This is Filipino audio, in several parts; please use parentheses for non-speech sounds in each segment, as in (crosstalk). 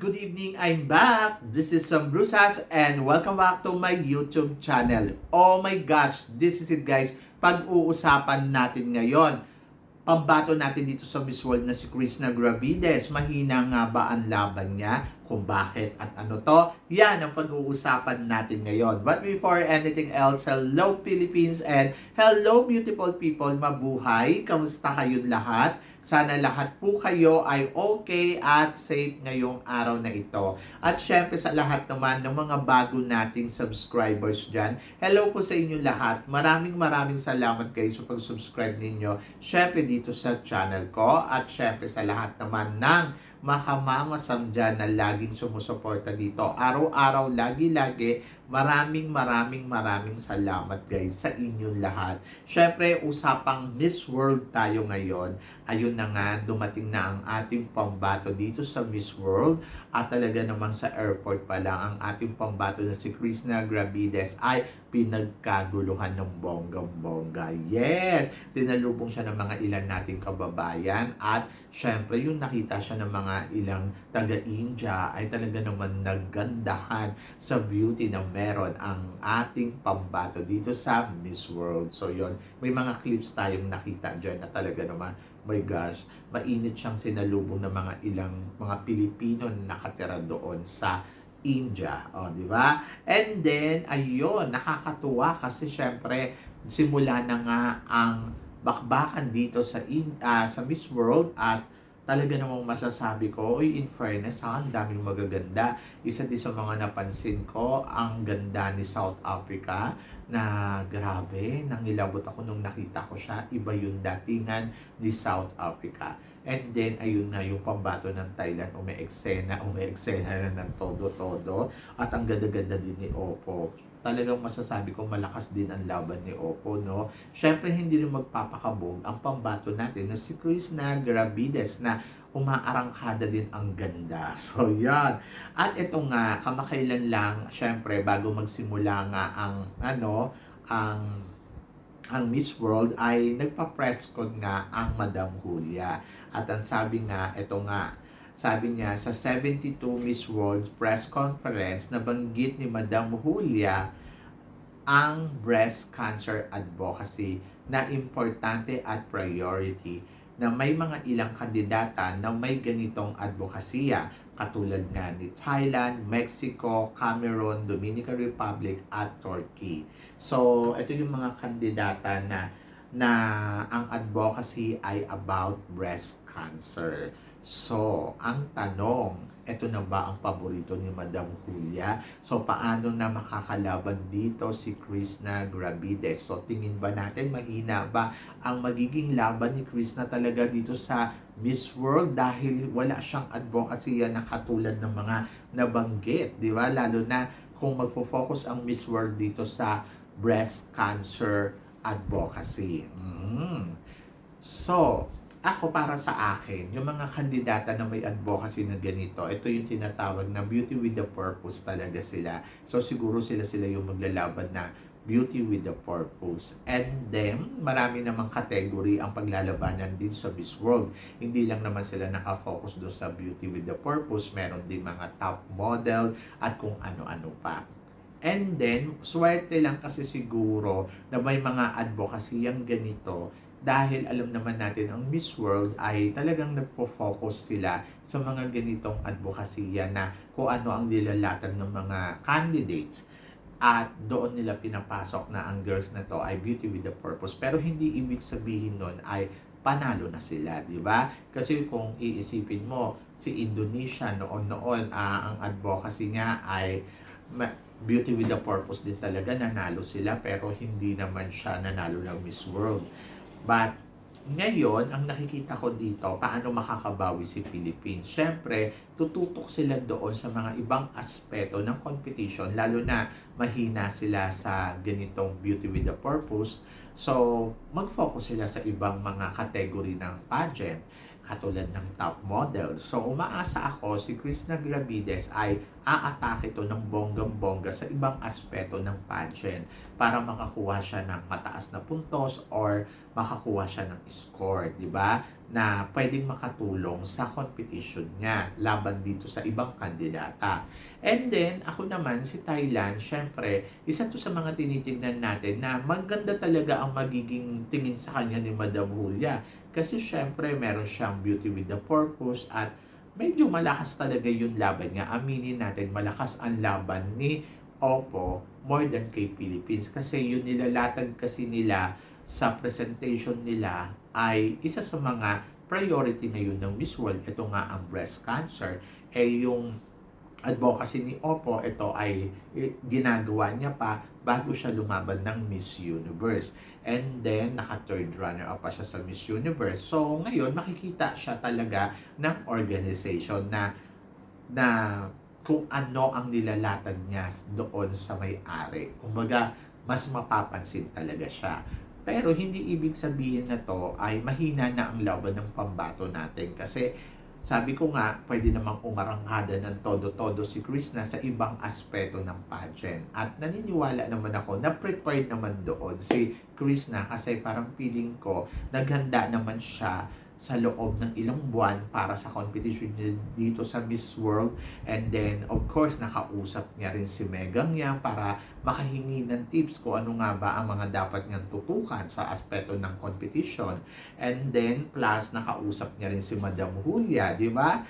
Good evening! I'm back! This is Sam Brusas and welcome back to my YouTube channel. Oh my gosh! This is it guys. Pag-uusapan natin ngayon, pambato natin dito sa Miss World na si Chris Nagravides. Mahina nga ba ang laban niya? Kung bakit at ano to? Yan ang pag-uusapan natin ngayon. But before anything else, hello Philippines and hello beautiful people. Mabuhay! Kamusta kayong lahat? Sana lahat po kayo ay okay at safe ngayong araw na ito. At syempre sa lahat naman ng mga bago nating subscribers dyan, hello po sa inyo lahat. Maraming maraming salamat kayo sa pag-subscribe ninyo. Syempre dito sa channel ko at syempre sa lahat naman ng makamamasam dyan na laging sumusuporta dito. Araw-araw, lagi-lagi, maraming maraming maraming salamat guys sa inyong lahat. Syempre, usapang Miss World tayo ngayon. Ayun na nga, dumating na ang ating pambato dito sa Miss World. At talaga naman sa airport pa lang, ang ating pambato na si Krishna Gravides ay pinagkaguluhan ng bonggang-bongga. Yes! Sinalubong siya ng mga ilan nating kababayan at syempre yung nakita siya ng mga ilang taga-India ay talaga naman naggandahan sa beauty na meron ang ating pambato dito sa Miss World. So yon may mga clips tayong nakita dyan na talaga naman my gosh, mainit siyang sinalubong ng mga ilang mga Pilipino na nakatira doon sa India, o, di ba? And then, ayun, nakakatuwa kasi syempre, simula na nga ang bakbakan dito sa in, ah, sa Miss World at talaga namang masasabi ko, uy, in fairness, ha, ang daming magaganda. Isa din sa mga napansin ko, ang ganda ni South Africa na grabe, nangilabot ako nung nakita ko siya. Iba yung datingan ni South Africa. And then, ayun na yung pambato ng Thailand, umi-eksena, umi-eksena na ng todo-todo. At ang ganda-ganda din ni Oppo. Talagang masasabi ko malakas din ang laban ni Oppo, no? Siyempre, hindi rin magpapakabog ang pambato natin na si Chris na Gravides na umaarangkada din ang ganda. (laughs) So, yan. At ito nga, kamakailan lang, syempre, bago magsimula nga ang, ano, ang ang Miss World ay nagpa-press con nga ang Madam Julia. At ang sabi nga, ito nga, sabi niya sa 72 Miss World press conference, nabanggit ni Madam Julia ang breast cancer advocacy na importante at priority na may mga ilang kandidata na may ganitong advokasya katulad nga ni Thailand, Mexico, Cameroon, Dominican Republic at Turkey. So, ito yung mga kandidata na na ang advocacy ay about breast cancer. So, ang tanong, ito na ba ang paborito ni Madam Julia? So, paano na makakalaban dito si Krishna Gravides? So, tingin ba natin mahina ba ang magiging laban ni Krishna talaga dito sa Miss World dahil wala siyang advocacy na katulad ng mga nabanggit, di ba? Lalo na kung magfo-focus ang Miss World dito sa breast cancer advocacy. Mm. So, ako para sa akin, yung mga kandidata na may advocacy na ganito, ito yung tinatawag na beauty with the purpose talaga sila. So siguro sila sila yung maglalaban na beauty with the purpose. And then, marami namang category ang paglalabanan din sa Miss World. Hindi lang naman sila nakafocus doon sa beauty with the purpose. Meron din mga top model at kung ano-ano pa. And then, swerte lang kasi siguro na may mga advocacy yung ganito dahil alam naman natin ang Miss World ay talagang nagpo-focus sila sa mga ganitong advokasya na kung ano ang nilalatan ng mga candidates at doon nila pinapasok na ang girls na to ay beauty with the purpose pero hindi ibig sabihin nun ay panalo na sila, di ba? Kasi kung iisipin mo, si Indonesia noon-noon, ah, ang advocacy niya ay beauty with the purpose din talaga, nanalo sila pero hindi naman siya nanalo ng Miss World. But ngayon, ang nakikita ko dito, paano makakabawi si Philippines? Siyempre, tututok sila doon sa mga ibang aspeto ng competition, lalo na mahina sila sa ganitong beauty with the purpose. So, mag-focus sila sa ibang mga category ng pageant. katulad ng top model. So umaasa ako si Krishna Gravides ay aatake ito ng bonggang-bongga sa ibang aspeto ng pageant para makakuha siya ng mataas na puntos or makakuha siya ng score, di ba? Na pwedeng makatulong sa competition niya laban dito sa ibang kandidata. And then, ako naman, si Thailand, syempre, isa to sa mga tinitingnan natin na maganda talaga ang magiging tingin sa kanya ni Madam Julia. Kasi syempre, meron siyang beauty with the purpose at medyo malakas talaga yung laban niya. Aminin natin, malakas ang laban ni Oppo more than kay Philippines. Kasi yun nilalatag kasi nila sa presentation nila ay isa sa mga priority na yun ng Miss World. Ito nga ang breast cancer. Eh yung advocacy ni Oppo, ito ay eh, ginagawa niya pa bago siya lumaban ng Miss Universe. And then, naka-third runner-up pa siya sa Miss Universe. So, ngayon, makikita siya talaga ng organization na na kung ano ang nilalatag niya doon sa may-ari. Kumbaga, mas mapapansin talaga siya. Pero hindi ibig sabihin na to ay mahina na ang laban ng pambato natin kasi sabi ko nga, pwede namang umarangkada ng todo-todo si Krishna sa ibang aspeto ng pageant. At naniniwala naman ako na prepared naman doon si Krishna kasi parang feeling ko naghanda naman siya sa loob ng ilang buwan para sa competition niya dito sa Miss World. And then, of course, nakausap niya rin si Megang niya para makahingi ng tips kung ano nga ba ang mga dapat niyang tutukan sa aspeto ng competition. And then, plus, nakausap niya rin si Madam Julia, di ba?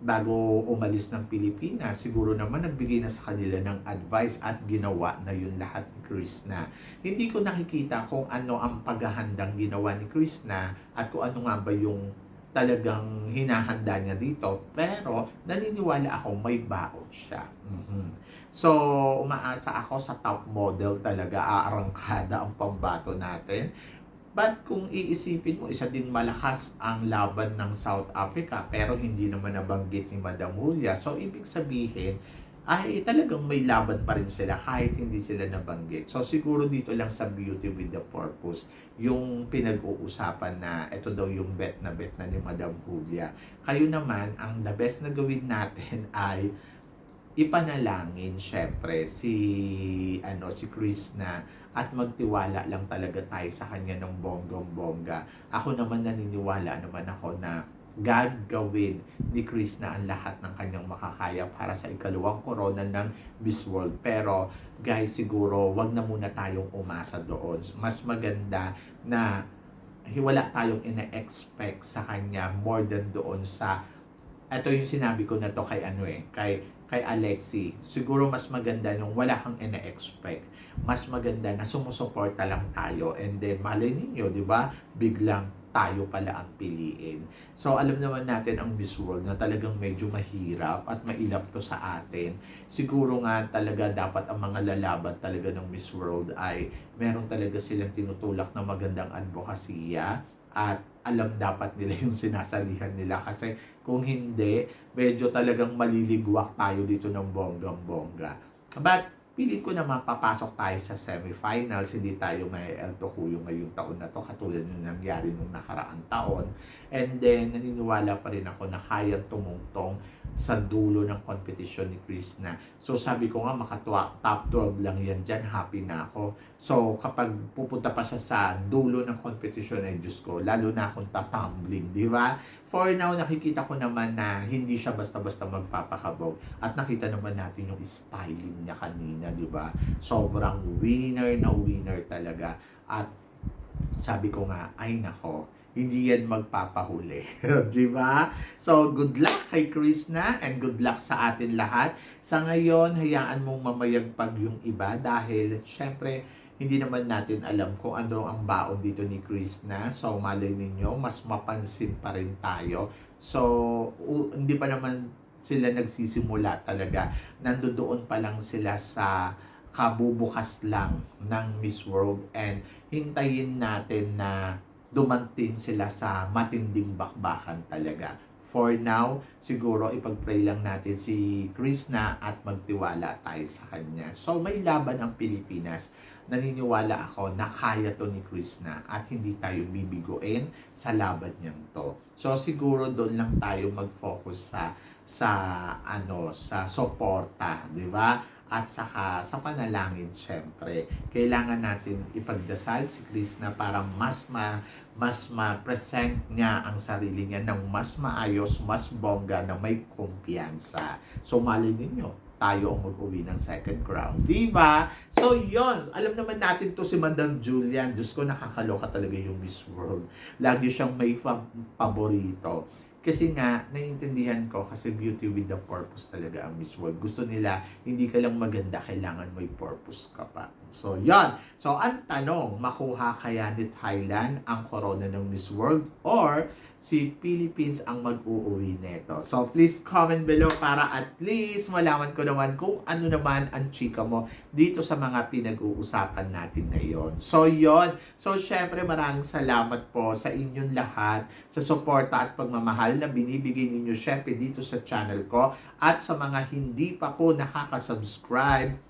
Bago umalis ng Pilipinas, siguro naman nagbigay na sa kanila ng advice at ginawa na yun lahat ni Krishna. Hindi ko nakikita kung ano ang paghahandang ginawa ni Krishna at kung ano nga ba yung talagang hinahanda niya dito. Pero naniniwala ako may baon siya. Mhm. So, umaasa ako sa top model talaga, aarangkada ang pambato natin. But kung iisipin mo, isa din malakas ang laban ng South Africa pero hindi naman nabanggit ni Madam Julia. So, ibig sabihin, ay talagang may laban pa rin sila kahit hindi sila nabanggit. So, siguro dito lang sa Beauty with the Purpose, yung pinag-uusapan na ito daw yung bet na bet na ni Madam Julia. Kayo naman, ang the best na gawin natin (laughs) ay ipanalangin syempre si ano si Chris na at magtiwala lang talaga tayo sa kanya ng bonggong-bongga. Ako naman naniniwala naman ako na gagawin ni Chris na ang lahat ng kanyang makakaya para sa ikalawang korona ng Miss World. Pero guys, siguro wag na muna tayong umasa doon. Mas maganda na wala tayong ina-expect sa kanya more than doon sa ito yung sinabi ko na to kay ano eh, kay kay Alexi. Siguro mas maganda yung wala kang ina-expect. Mas maganda na sumusuporta lang tayo and then malay ninyo, di ba? Biglang tayo pala ang piliin. So, alam naman natin ang Miss World na talagang medyo mahirap at mailap to sa atin. Siguro nga talaga dapat ang mga lalaban talaga ng Miss World ay meron talaga silang tinutulak na magandang advokasya at alam dapat nila yung sinasalihan nila kasi kung hindi, medyo talagang maliligwak tayo dito ng bonggang-bongga. But piling ko na mapapasok tayo sa semifinals, hindi tayo may El Tocuyo ngayong taon na to katulad ng nangyari nung nakaraang taon. And then, naniniwala pa rin ako na kayang tumungtong sa dulo ng competition ni Krishna. So sabi ko nga makatwa top 12 lang yan dyan, happy na ako. So kapag pupunta pa siya sa dulo ng competition ay Diyos ko, lalo na akong tatumbling, di ba? For now, nakikita ko naman na hindi siya basta-basta magpapakabog. At nakita naman natin yung styling niya kanina, di ba? Sobrang winner na winner talaga. At sabi ko nga, ay nako, hindi yan magpapahuli. (laughs) Di ba? So, good luck kay Krishna and good luck sa atin lahat. Sa ngayon, hayaan mong mamayagpag yung iba dahil, syempre, hindi naman natin alam kung ano ang baon dito ni Krishna. So, malay ninyo, mas mapansin pa rin tayo. So, u- hindi pa naman sila nagsisimula talaga. Nandoon pa lang sila sa kabubukas lang ng Miss World and hintayin natin na dumantin sila sa matinding bakbakan talaga. For now, siguro ipag-pray lang natin si Krishna at magtiwala tayo sa kanya. So may laban ang Pilipinas naniniwala ako na kaya to ni Krishna at hindi tayo bibiguin sa laban niyang to. So siguro doon lang tayo mag-focus sa sa ano sa suporta, 'di ba? At saka sa panalangin syempre. Kailangan natin ipagdasal si Krishna para mas ma mas ma-present niya ang sarili niya ng mas maayos, mas bongga na may kumpiyansa. So mali ninyo, tayo ang mag-uwi ng second crown. Di ba? So, yon Alam naman natin to si Madam Julian. Diyos ko, nakakaloka talaga yung Miss World. Lagi siyang may paborito. Kasi nga, naiintindihan ko kasi beauty with the purpose talaga ang Miss World. Gusto nila, hindi ka lang maganda, kailangan may purpose ka pa. So, yon So, ang tanong, makuha kaya ni Thailand ang corona ng Miss World or si Philippines ang mag-uuwi nito. So, please comment below para at least malaman ko naman kung ano naman ang chika mo dito sa mga pinag-uusapan natin ngayon. So, yon So, syempre maraming salamat po sa inyong lahat sa suporta at pagmamahal na binibigay ninyo syempre dito sa channel ko at sa mga hindi pa po nakaka-subscribe